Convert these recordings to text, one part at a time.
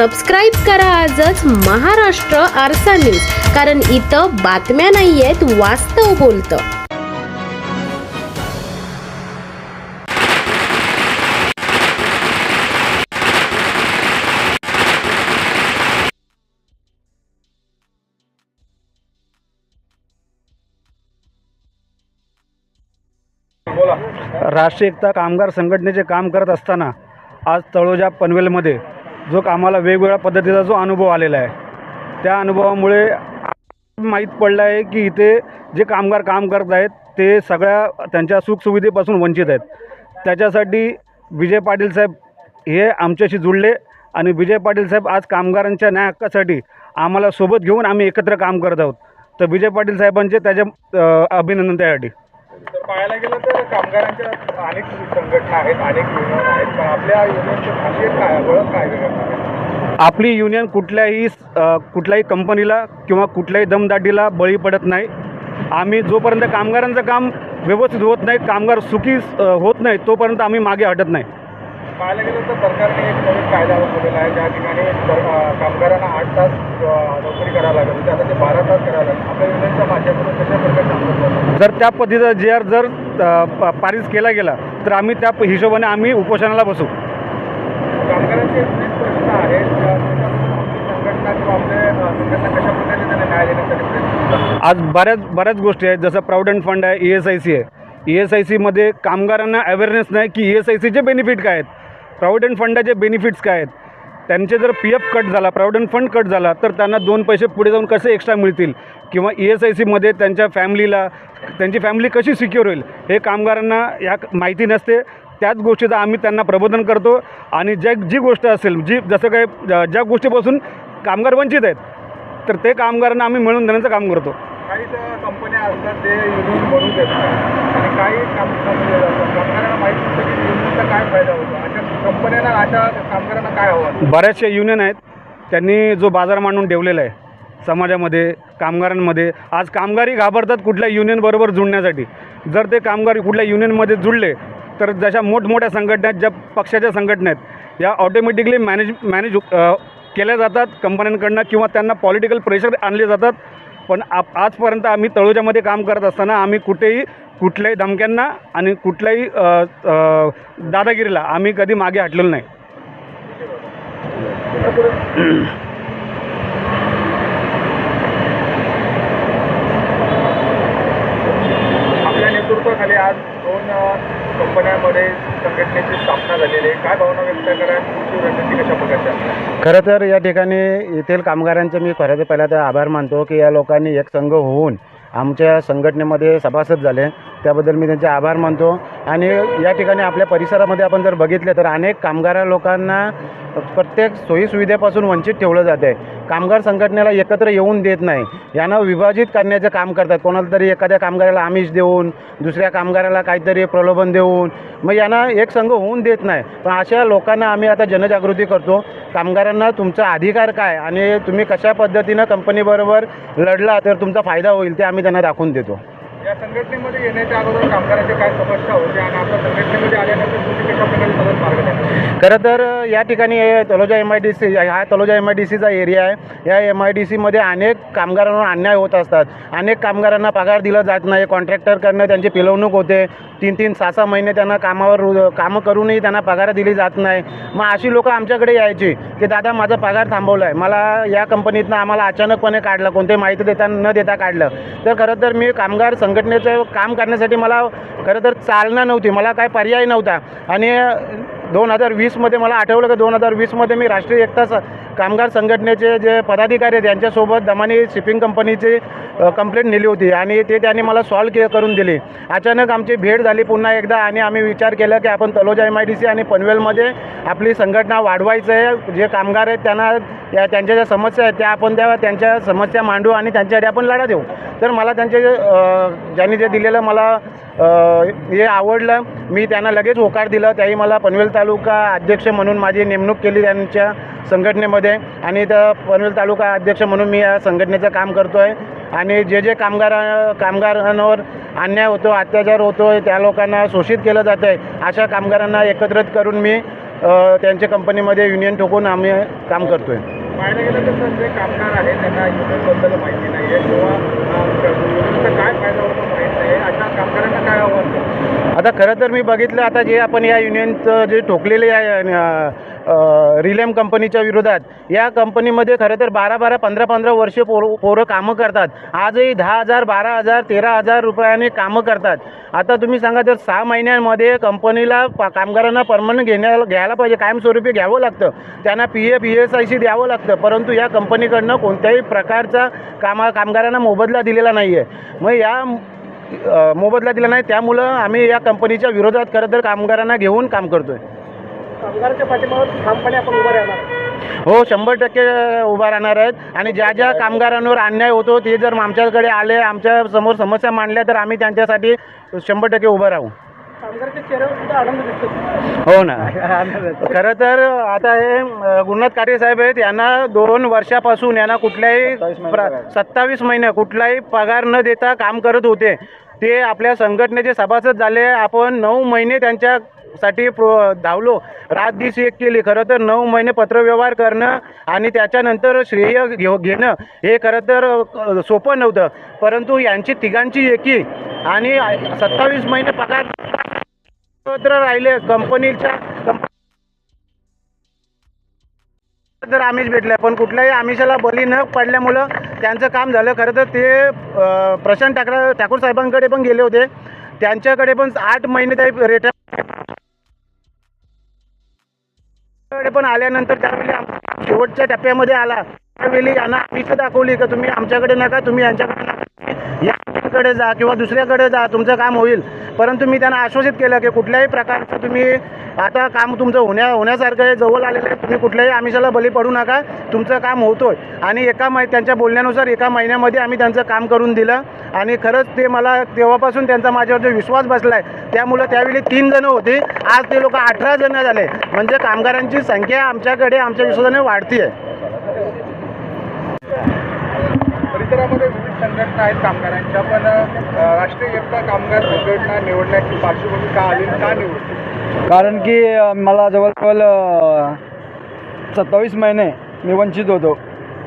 Subscribe करा आजच महाराष्ट्र आरसा न्यूज कारण इथं बातम्या नाही आहेत वास्तव बोलतं. राष्ट्रीय एकता कामगार संघटनेचे काम करत असताना आज तळोजा पनवेलमध्ये जो कामाला वेगवेगळ्या पद्धतीचा जो अनुभव आलेला आहे. त्या अनुभवामुळे माहीत पडलं आहे की इथे जे कामगार काम करत आहेत ते सगळ्या त्यांच्या सुखसुविधेपासून वंचित आहेत. त्याच्यासाठी विजय पाटील साहेब हे आमच्याशी जुळले आणि विजय पाटील साहेब आज कामगारांच्या न्याय हक्कासाठी आम्हाला सोबत घेऊन आम्ही एकत्र काम करत आहोत. तर विजय पाटील साहेबांचे त्याच्या अभिनंदन त्यासाठी. पाहायला गेलं तर कामगारांच्या अनेक संघटना आहेत अनेक युनियन आहेत पण आपल्या युनियनचं खासियत काय ओळख काय आपली युनियन कुठल्याही कुठल्याही कंपनीला किंवा कुठल्याही दमदाटीला बळी पडत नाही. आम्ही जोपर्यंत कामगारांचं काम व्यवस्थित होत नाही कामगार सुखी होत नाही तोपर्यंत आम्ही मागे हटत नाही. पाहायला गेलं तर सरकारने एक नवीन कायदा बनवलेला आहे ज्या ठिकाणी कामगारांना आठ तास नोकरी करावं लागेल आता ते बारा तास करावं लागेल. आपल्या युनियनच्या माध्यमातून कशा अंमलबजावणी जर त्या पद्धतीचा जे आर जर पारित केला गेला तर आम्ही त्या हिशोबाने आम्ही उपोषणाला बसू. आज बऱ्याच बऱ्याच गोष्टी आहेत जसं प्रॉव्हिडंट फंड आहे ई एस आय सी आहे. ई एस आय सीमध्ये कामगारांना अवेअरनेस नाही की ई एस आय सीचे बेनिफिट काय आहेत. प्रॉव्हिडंट फंडाचे बेनिफिट्स काय आहेत. त्यांचे जर पी एफ कट झाला प्रॉव्हिडंट फंड कट झाला तर त्यांना दोन पैसे पुढे जाऊन कसे एक्स्ट्रा मिळतील? किंवा ई एस आय सीमध्ये त्यांच्या फॅमिलीला त्यांची फॅमिली कशी सिक्युअर होईल? हे कामगारांना या माहिती नसते. त्याच गोष्टीचं आम्ही त्यांना प्रबोधन करतो. आणि ज्या जी गोष्ट असेल जी जसं काय ज्या- गोष्टीपासून कामगार वंचित आहेत तर ते कामगारांना आम्ही मिळवून देण्याचं काम करतो. काही कंपन्या असतात ते बनवून आणि काही काम कंपन्या असतात कामगारांना माहिती नसतं की युनियनचा काय फायदा होतो अशा कंपन्यांना अशा कामगारांना काय हवं बऱ्याचशा युनियन आहेत. त्यांनी जो बाजार मांडून ठेवलेला आहे समाजामध्ये कामगारांमध्ये आज कामगारही घाबरतात कुठल्या युनियनबरोबर जुळण्यासाठी. जर ते कामगार कुठल्या युनियनमध्ये जुळले तर जशा मोठमोठ्या संघटना आहेत ज्या पक्षाच्या संघटना आहेत या ऑटोमॅटिकली मॅनेज मॅनेज केल्या जातात कंपन्यांकडनं किंवा त्यांना पॉलिटिकल प्रेशर आणले जातात. पण आप आजपर्यंत आम्ही तळोजामध्ये काम करत असताना आम्ही कुठेही कुठल्याही धमक्यांना आणि कुठल्याही दादागिरीला आम्ही कधी मागे हटलेलो नाही. आपल्या नेतृत्वाखाली आज दोन कंपन्यामध्ये संघटनेची स्थापना झालेली आहे. काय भावना व्यक्त करा? तुमची रणनीती कशा प्रकारच्या खरं तर या ठिकाणी येथील कामगारांचे मी खरं तर पहिला तर आभार मानतो की या लोकांनी एक संघ होऊन आमच्या संघटनेमध्ये सभासद झाले. त्याबद्दल मी त्यांचे आभार मानतो. आणि या ठिकाणी आपल्या परिसरामध्ये आपण जर बघितले तर अनेक कामगार लोकांना प्रत्येक सोयीसुविधेपासून वंचित ठेवलं जातं आहे. कामगार संघटनेला एकत्र येऊन देत नाही. यांना विभाजित करण्याचं काम करतात. कोणाला तरी एखाद्या कामगाराला आमिष देऊन दुसऱ्या कामगाराला काहीतरी प्रलोभन देऊन मग यांना एक संघ होऊन देत नाही. पण अशा लोकांना आम्ही आता जनजागृती करतो. कामगारांना तुमचा अधिकार काय आणि तुम्ही कशा पद्धतीनं कंपनीबरोबर लढला तर तुमचा फायदा होईल ते आम्ही त्यांना दाखवून देतो. या संघटनेमध्ये येण्याच्या अगोदर कामगारांच्या काय समस्या होत्या आणि आता संघटनेमध्ये आल्यानंतर तुम्ही कशा प्रकारे मदत मार्ग खरं तर या ठिकाणी हे Taloja M I D C हा तलोजा एम आय डी सीचा एरिया आहे. या एम आय डी सीमध्ये अनेक कामगारांवर अन्याय होत असतात. अनेक कामगारांना पगार दिला जात नाही. कॉन्ट्रॅक्टरकडनं त्यांची पिलवणूक होते. तीन तीन सहा सहा महिने त्यांना कामावर कामं करूनही त्यांना पगार दिली जात नाही. मग अशी लोकं आमच्याकडे यायची की दादा माझा पगार थांबवला आहे मला या कंपनीतनं आम्हाला अचानकपणे काढलं. कोणतेही माहिती देता न देता काढलं. तर खरं तर मी कामगार संघटनेचं काम करण्यासाठी मला खरं तर चालना नव्हती. मला काय पर्याय नव्हता. आणि दोन हजार वीसमध्ये मला आठवलं का दोन हजार वीसमध्ये मी राष्ट्रीय एकता स कामगार संघटनेचे जे पदाधिकारी आहेत यांच्यासोबत दमानी शिपिंग कंपनीची कंप्लेंट नेली होती आणि ते त्यांनी मला सॉल्व के करून दिली. अचानक आमची भेट झाली पुन्हा एकदा आणि आम्ही विचार केला की आपण Taloja M I D C आणि पनवेलमध्ये आपली संघटना वाढवायचं आहे. जे कामगार आहेत त्यांना त्या त्यांच्या ज्या समस्या आहेत त्या आपण त्या त्यांच्या समस्या मांडू आणि त्यांच्यासाठी आपण लढा देऊ. तर मला त्यांचे ज्यांनी जे दिलेलं मला हे आवडलं मी त्यांना लगेच होकार दिलं. त्याही मला पनवेल तालुका अध्यक्ष म्हणून माझी नेमणूक केली त्यांच्या संघटनेमध्ये. आणि त्या पनवेल तालुका अध्यक्ष म्हणून मी या संघटनेचं काम करतो आहे आणि जे जे कामगार कामगारांवर अन्याय होतो अत्याचार होतो त्या लोकांना शोषित केलं जातं आहे अशा कामगारांना एकत्रित करून मी त्यांच्या कंपनीमध्ये युनियन ठोकून आम्ही काम करतो आहे पाहायला गेलं तर सर जे कामगार आहेत त्यांना युनियनबद्दल माहिती नाही आहे किंवा अं, युनियनचा काय फायदा होतो माहीत नाही आहे अशा कामगारांना काय आव्हान द्याल? आता खरं तर मी बघितलं आता जे आपण या युनियनचं जे ठोकलेले आहे रिलेम कंपनीच्या विरोधात. या कंपनीमध्ये खरं तर बारा बारा पंधरा पंधरा वर्षे पोर पोरं कामं करतात. आजही दहा हजार बारा हजार तेरा हजार रुपयाने कामं करतात. आता तुम्ही सांगा जर सहा महिन्यांमध्ये कंपनीला पा कामगारांना परमनंट घेण्याला घ्यायला पाहिजे कायमस्वरूपी घ्यावं लागतं. त्यांना P F P S I C द्यावं लागतं. परंतु या कंपनीकडनं कोणत्याही प्रकारचा कामा कामगारांना मोबदला दिलेला नाही आहे मग या मोबदला दिला नाही त्यामुळं आम्ही या कंपनीच्या विरोधात खरं तर कामगारांना घेऊन काम करतो आहे कामगारांच्या ठामपणे आपण उभं राहणार हो शंभर टक्के उभा राहणार आहेत. आणि ज्या ज्या कामगारांवर अन्याय होतो ते जर आमच्याकडे आले आमच्यासमोर समस्या मांडल्या तर आम्ही त्यांच्यासाठी शंभर टक्के उभं राहू. कामगारांच्या चेहऱ्यावर सुद्धा आनंद दिसतो हो ना. खरं तर आता हे अ, गुरुनाथ काटे साहेब आहेत यांना दोन वर्षापासून यांना कुठल्याही सत्तावीस महिने कुठलाही पगार न देता काम करत होते. ते आपल्या संघटनेचे सभासद झाले. आपण नऊ महिने साठी प्रो धावलो. रात दिस एक केली. खरं तर नऊ महिने पत्रव्यवहार करणं आणि त्याच्यानंतर श्रेय घेऊ घेणं हे खरं तर सोपं नव्हतं. परंतु यांची तिघांची एकी आणि सत्तावीस महिने पगार एकत्र राहिले. कंपनीच्या कंप तर आमिष भेटलं पण कुठल्याही आमिषाला बली न पडल्यामुळं त्यांचं काम झालं. खरं तर ते प्रशांत ठाकरे ठाकूर साहेबांकडे पण गेले होते. त्यांच्याकडे पण आठ महिने ते रेट कडे पण आल्यानंतर त्यावेळी शेवटच्या टप्प्यामध्ये आला. त्यावेळी यांना आम्ही दाखवली का तुम्ही आमच्याकडे नका तुम्ही यांच्याकडे नका. याकडे जा किंवा दुसऱ्याकडे जा तुमचं काम होईल. परंतु मी त्यांना आश्वासित केलं की कुठल्याही प्रकारचं तुम्ही आता काम तुमचं होण्या होण्यासारखं आहे जवळ आलेलं आहे तुम्ही कुठल्याही आमिषाला बली पडू नका. तुमचं काम होतो आहे आणि एका मै त्यांच्या बोलण्यानुसार एका महिन्यामध्ये आम्ही त्यांचं काम करून दिलं. आणि खरंच ते मला तेव्हापासून त्यांचा माझ्यावर जो विश्वास बसला आहे त्यामुळं त्यावेळी तीन जणं होती. आज ते लोक अठरा जणं झाले. म्हणजे कामगारांची संख्या आमच्याकडे आमच्या विश्वासाने वाढती आहे परिसरामध्ये विविध संघटना आहेत कामगारांच्या पण राष्ट्रीय एकता कामगार संघटना निवडण्याची पार्श्वभूमी का आली आणि का निवडली? कारण की मला जवळजवळ सत्तावीस महिने मी वंचित होतो.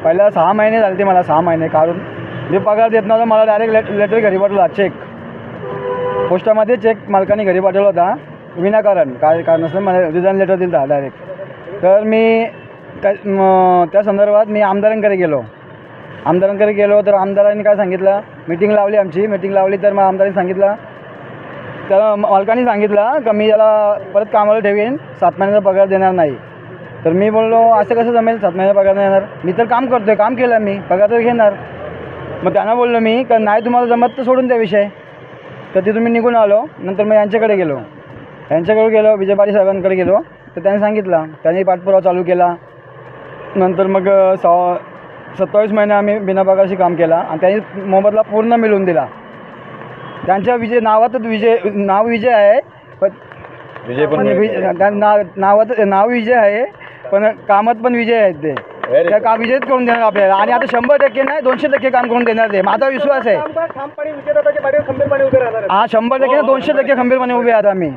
पहिल्या सहा महिने झाले ते मला सहा महिने कारण मी पगार देत नव्हता मला डायरेक्ट लेट लेटर घरी पाठवला चेक पोस्टामध्ये चेक मालकाने घरी पाठवला होता विनाकारण. काय कारण असं मला रिझाईन लेटर दिलं डायरेक्ट तर मी त्या त्या संदर्भात मी आमदारांकडे गेलो. आमदारांकडे गेलो तर आमदारांनी काय सांगितलं? मिटिंग लावली आमची. मिटिंग लावली तर मग आमदारांनी सांगितलं तर मालकाने सांगितलं का मी याला परत कामाला ठेवीन सात महिन्याचा पगार देणार नाही. तर मी बोललो असं कसं जमेल? सात महिन्याचा पगार देणार मी तर काम करतोय काम केलं मी. पगार तर घेणार. मग त्यांना बोललो मी का नाही तुम्हाला जमत तर सोडून द्या विषय. तर ते तुम्ही निघून आलो नंतर मग यांच्याकडे गेलो. यांच्याकडे गेलो विजयबारी साहेबांकडे गेलो. तर त्यांनी सांगितलं त्यांनी पाठपुरावा चालू केला. नंतर मग सहा सत्तावीस महिने आम्ही बिना पगारशी काम केला आणि त्यांनी मोबदला पूर्ण मिळवून दिला. त्यांच्या विजय नावातच विजय नाव विजय आहे पण विजय पण नावात नाव विजय आहे पण कामात पण विजय आहेत ते. त्या का विजयच करून देणार आपल्याला. आणि आता शंभर टक्के नाही दोनशे टक्के काम करून देणार ते. माझा विश्वास आहे. कामगार ठामपणे विजयदादाच्या पाठीवर खंबीरपणे उभे राहणार आहेत. हा शंभर टक्के नाही, दोनशे टक्के खंबीरपणे उभे आहेत आम्ही.